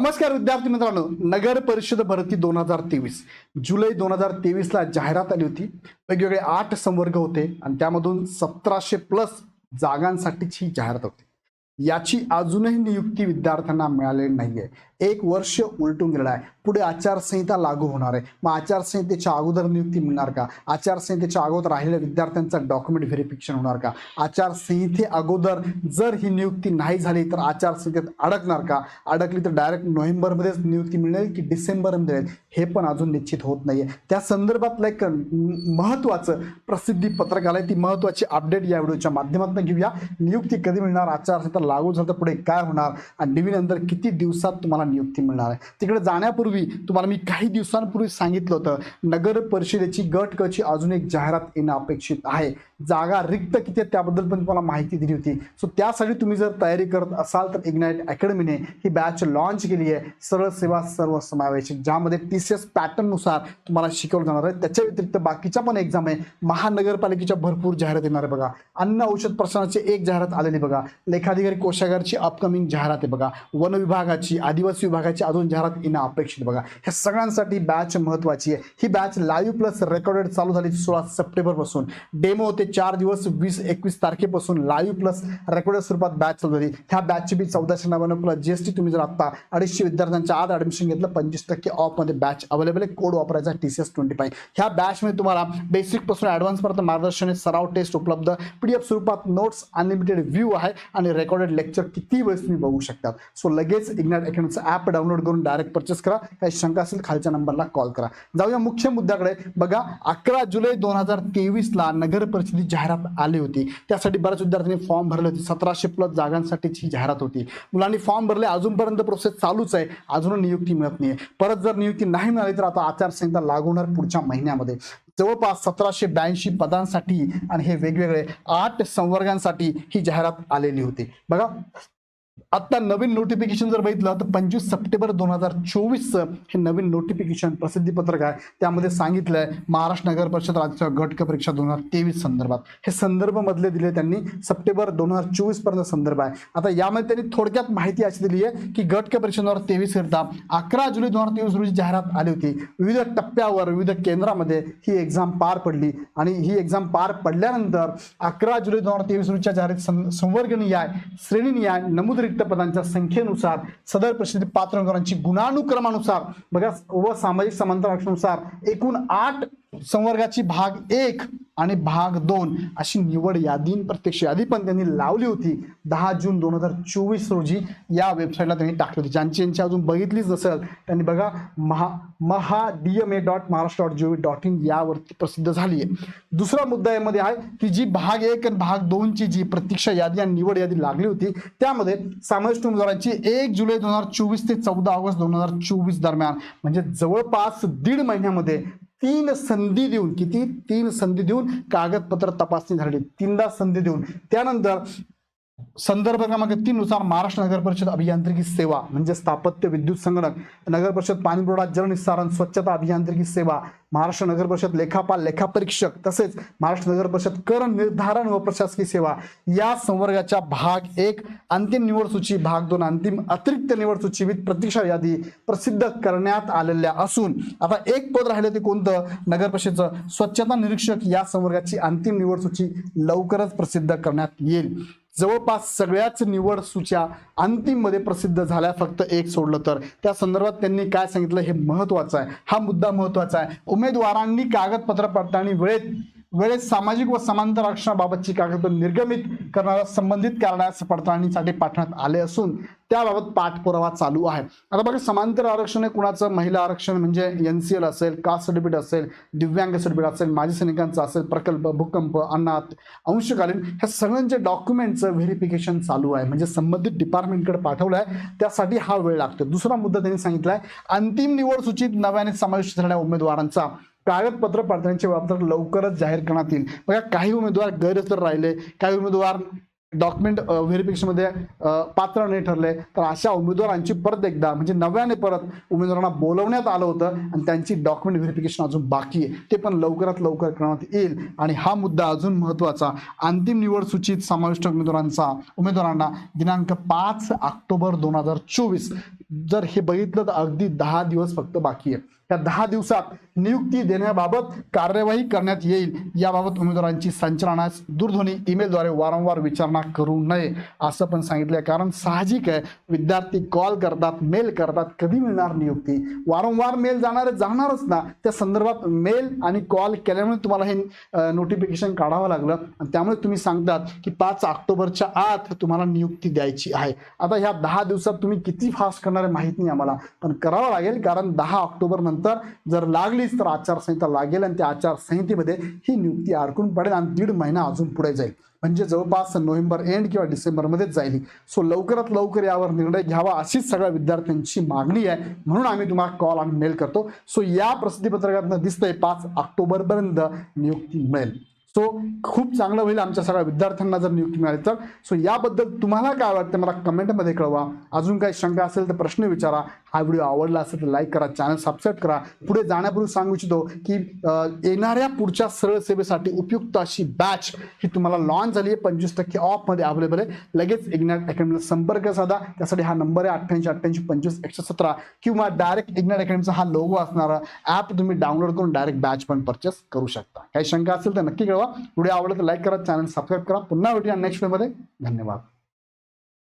नमस्कार विद्यार्थी मित्रांनो. नगर परिषद भरती दोन हजार तेवीस. जुलै दोन हजार तेवीसला जाहिरात आली होती. वेगवेगळे आठ संवर्ग होते आणि त्यामधून सतराशे प्लस जागांसाठीची ही जाहिरात होती. याची अजूनही नियुक्ती विद्यार्थ्यांना मिळालेली नाहीये. एक वर्ष उलटून गेलेलं आहे. पुढे आचारसंहिता लागू होणार आहे. मग आचारसंहितेच्या अगोदर नियुक्ती मिळणार का? आचारसंहितेच्या अगोदर राहिलेल्या विद्यार्थ्यांचं डॉक्युमेंट व्हेरिफिकेशन होणार का? आचारसंहिते अगोदर जर ही नियुक्ती नाही झाली तर आचारसंहितेत अडकणार का? अडकली तर डायरेक्ट नोव्हेंबरमध्येच नियुक्ती मिळेल की डिसेंबरमध्ये मिळेल? हे पण अजून निश्चित होत नाही आहे त्या संदर्भातलं एक महत्वाचं प्रसिद्धी पत्रक आलंय. ती महत्वाची अपडेट या व्हिडिओच्या माध्यमातून घेऊया. नियुक्ती कधी मिळणार? आचारसंहिता लागू झालं तर पुढे काय होणार? आणि डिव्हिनंतर किती दिवसात तुम्हाला नियुक्ती मिळणार आहे? तिकडे जाण्यापूर्वी तुम्हाला मी काही दिवसांपूर्वी सांगितलं होतं नगर परिषदेची गट कची अजून एक जाहिरात येणं अपेक्षित आहे. जागा रिक्त किती आहे त्याबद्दल पण तुम्हाला माहिती दिली होती. सो त्यासाठी तुम्ही जर तयारी करत असाल तर इग्नाईट अकॅडमीने ही बॅच लॉन्च केली आहे. सरळ सेवा सर्व समावेशक ज्यामध्ये टी सी एस पॅटर्ननुसार तुम्हाला शिकवलं जाणार आहे. त्याच्या व्यतिरिक्त बाकीच्या पण एक्झाम आहे. महानगरपालिकेच्या भरपूर जाहिरात येणार आहे बघा. अन्न औषध प्रशासनाची एक जाहिरात आलेली बघा. लेखाधिकारी कोशागारची अपकमिंग जाहिरात आहे बघा. वन विभागाची आदिवासी विभागाची अजून जाहिरात येणं अपेक्षित बघा ह्या सगळ्यांसाठी बॅच महत्वाची आहे. ही बॅच लाईव्ह प्लस रेकॉर्डेड चालू झाली सोळा सप्टेंबरपासून डेमो होते चार दिवस वीस एकवीस तारखेपासून. लाईव्ह प्लस रेकॉर्डेड स्वरूपात बॅच चालू झाली. ह्या बॅचची बी चौदाशे नव्याण्णव प्लस जीएसटी तुम्ही जर आता अडीचशे विद्यार्थ्यांच्या आत ऍडमिशन घेतलं पंचवीस टक्के ऑफमध्ये बॅच अवेलेबल आहे. कोड वापरायचा T C S twenty five ह्या बॅचमध्ये तुम्हाला बेसिकपासून ॲडव्हान्सपर्यंत मार्गदर्शन सराव टेस्ट उपलब्ध. पी डी एफ स्वरूपात नोट्स अनलिमिटेड व्ह्यू आहे आणि रेकॉर्डेड लेक्चर किती वेळेस तुम्ही बघू शकतात सो लगेच इग्नॅट अकॅडमीचं ॲप डाउनलोड करून डायरेक्ट परचेस करा. काही शंका असेल खालच्या नंबरला कॉल करा. जाऊया मुख्य मुद्द्याकडे. बघा अकरा जुलै दोन हजार तेवीसला नगर परिषदेची जाहिरात आली होती. त्यासाठी बऱ्याच विद्यार्थ्यांनी फॉर्म भरले होते. सतराशे प्लस जागांसाठीची जाहिरात होती. मुलांनी फॉर्म भरले. अजूनपर्यंत प्रोसेस चालूच आहे. अजून नियुक्ती मिळत नाही परत जर नियुक्ती नाही मिळाली तर आता आचारसंहिता लागू होणार पुढच्या महिन्यामध्ये. जवळपास सतराशे ब्याऐंशी पदांसाठी आणि हे वेगवेगळे आठ संवर्गांसाठी ही जाहिरात आलेली होती. बघा आता नवीन नोटिफिकेशन जर बघितलं तर पंचवीस सप्टेंबर दोन हजार चोवीसचं हे नवीन नोटिफिकेशन प्रसिद्धी पत्रक आहे. त्यामध्ये सांगितलंय महाराष्ट्र नगर परिषद राज्य घटक परीक्षा दोन हजार तेवीस संदर्भात. हे संदर्भ मधले दिले त्यांनी सप्टेंबर दोन हजार चोवीसपर्यंत संदर्भ आहे. आता यामध्ये त्यांनी थोडक्यात माहिती अशी दिली आहे की गटक परीक्षा दोन हजार तेवीस करता अकरा जुलै दोन हजार तेवीस रोजी जाहिरात आली होती. विविध टप्प्यावर विविध केंद्रामध्ये ही एक्झाम पार पडली. आणि ही एक्झाम पार पडल्यानंतर अकरा जुलै दोन हजार तेवीस रोजीच्या जाहिरात सं- संवर्ग श्रेणी नियाय नमूद रिक्त पदांच्या संख्येनुसार सदर परिषदेत पात्र उमेदवारांची गुणानुक्रमानुसार बघा व सामाजिक समांतर आरक्षणानुसार एकूण आठ संवर्गाची भाग एक आणि भाग दोन अशी निवड यादी प्रत्यक्ष यादी पण त्यांनी लावली होती. दहा जून दोन हजार चोवीस रोजी या वेबसाईटला त्यांनी टाकली होती. ज्यांची यांची अजून बघितलीच नसेल त्यांनी बघा Maha Maha D M A dot Maharashtra dot G dot in यावरती प्रसिद्ध झाली आहे दुसरा मुद्दा यामध्ये आहे की जी भाग एक आणि भाग दोनची जी प्रतीक्षा यादी आणि निवड यादी लागली होती त्यामध्ये सामाजिक उमेदवारांची एक जुलै दोन हजार चोवीस ते चौदा ऑगस्ट दोन हजार चोवीस दरम्यान म्हणजे जवळपास दीड महिन्यामध्ये तीन संधी देऊन किती? तीन संधी देऊन कागदपत्र तपासणी झाली तीनदा संधी देऊन. त्यानंतर संदर्भ क्रमांक तीन नुसार महाराष्ट्र नगर परिषद अभियांत्रिकी सेवा म्हणजे स्थापत्य विद्युत संगणक नगर परिषद पाणीपुरवठा जलनिस्सारण स्वच्छता अभियांत्रिकी सेवा महाराष्ट्र नगर परिषद लेखापाल लेखापरीक्षक तसेच महाराष्ट्र नगर परिषद कर निर्धारण व प्रशासकीय सेवा या संवर्गाच्या भाग एक अंतिम निवड सूची भाग दोन अंतिम अतिरिक्त निवड सूची विथ प्रतीक्षा यादी प्रसिद्ध करण्यात आलेल्या असून आता एक पद राहिलं ते कोणतं? नगर परिषदचं स्वच्छता निरीक्षक या संवर्गाची अंतिम निवड सूची लवकरच प्रसिद्ध करण्यात येईल. जवळपास सगळ्याच निवड सूच्या अंतिममध्ये प्रसिद्ध झाल्या. फक्त एक सोडलं तर. त्या संदर्भात त्यांनी काय सांगितलं हे महत्वाचं आहे. हा मुद्दा महत्त्वाचा आहे. उमेदवारांनी कागदपत्र पडताळणी वेळेत वेळेत सामाजिक व समांतर आरक्षणाबाबतची कागदपत्र निर्गमित करणाऱ्या संबंधित कारणास पडताळणीसाठी पाठवण्यात आले असून त्याबाबत पाठपुरावा चालू आहे. आता बघा समांतर आरक्षण हे कुणाचं? महिला आरक्षण म्हणजे एन सी एल असेल कास्ट सर्टिफिकेट असेल दिव्यांग सर्टिफिकेट असेल माजी सैनिकांचं असेल प्रकल्प भूकंप अनाथ अंशकालीन ह्या सगळ्यांच्या डॉक्युमेंटचं व्हेरिफिकेशन चालू आहे. म्हणजे संबंधित डिपार्टमेंटकडे पाठवलं आहे त्यासाठी हा वेळ लागतो. दुसरा मुद्दा त्यांनी सांगितला आहे अंतिम निवड सूचीत नव्याने समाविष्ट झालेल्या उमेदवारांचा कागदपत्र पडताळणीचे वेळापत्रक लवकरच जाहीर करण्यात येईल. बघा काही उमेदवार गैरहजर राहिले काही उमेदवार डॉक्युमेंट व्हेरिफिकेशनमध्ये पात्र नाही ठरले तर अशा उमेदवारांची परत एकदा म्हणजे नव्याने परत उमेदवारांना बोलवण्यात आलं होतं आणि त्यांची डॉक्युमेंट व्हेरिफिकेशन अजून बाकी आहे. ते पण लवकरात लवकर करण्यात येईल. आणि हा मुद्दा अजून महत्त्वाचा. अंतिम निवड सूचीत समाविष्ट उमेदवारांचा उमेदवारांना दिनांक पाच ऑक्टोबर दोन हजार चोवीस. जर हे बघितलं तर अगदी दहा दिवस फक्त बाकी आहे. त्या दहा दिवसात नियुक्ती देण्याबाबत कार्यवाही करण्यात येईल. याबाबत उमेदवारांची संचलनास दूरध्वनी ईमेलद्वारे वारंवार विचारणा करू नये असं पण सांगितलं कारण साहजिक आहे विद्यार्थी कॉल करतात मेल करतात कधी मिळणार नियुक्ती? वारंवार मेल जाणार जाणारच ना. त्या संदर्भात मेल आणि कॉल केल्यामुळे तुम्हाला हे नोटिफिकेशन काढावं लागलं. आणि त्यामुळे तुम्ही सांगतात की पाच ऑक्टोबरच्या आत तुम्हाला नियुक्ती द्यायची आहे. आता ह्या दहा दिवसात तुम्ही किती फास्ट करणार आहे माहीत नाही आम्हाला. पण करावं लागेल कारण दहा ऑक्टोबर नंतर जर लागलीच तर आचारसंहिता लागेल आणि त्या आचारसंहितेमध्ये ही नियुक्ती अडकून पडेल आणि दीड महिना अजून पुढे जाईल. म्हणजे जवळपास नोव्हेंबर एंड किंवा डिसेंबरमध्येच जाईल सो लवकरात लवकर यावर निर्णय घ्यावा अशीच सगळ्या विद्यार्थ्यांची मागणी आहे. म्हणून आम्ही तुम्हाला कॉल आणि मेल करतो. सो या प्रसिद्धीपत्रकातनं दिसतंय पाच ऑक्टोबरपर्यंत नियुक्ती मिळेल. सो खूप चांगलं होईल आमच्या सगळ्या विद्यार्थ्यांना जर नियुक्ती मिळाली तर. सो याबद्दल तुम्हाला काय वाटतं मला कमेंटमध्ये कळवा. अजून काही शंका असेल तर प्रश्न विचारा. हा व्हिडिओ आवडला असेल तर लाईक करा चॅनल सबस्क्राईब करा. पुढे जाण्यापूर्वी सांगू इच्छितो की येणाऱ्या पुढच्या सरळ सेवेसाठी उपयुक्त अशी बॅच ही तुम्हाला लॉन्च झाली आहे. पंचवीस टक्के ऑफमध्ये अवेलेबल आहे. लगेच इग्नॅट अकॅडमीला संपर्क साधा. त्यासाठी हा नंबर आहे अठ्ठ्याऐंशी अठ्ठ्याऐंशी पंचवीस एकशे सतरा. किंवा डायरेक्ट इग्नॅट अकॅडमीचा हा लोगो असणारा ॲप तुम्ही डाउनलोड करून डायरेक्ट बॅच पण परचेस करू शकता. काही शंका असेल तर नक्की कळवा. व्हिडिओ आवडला तर लाईक करा चॅनल सबस्क्राईब करा. पुन्हा भेटूया नेक्स्ट व्हिडिओमध्ये धन्यवाद.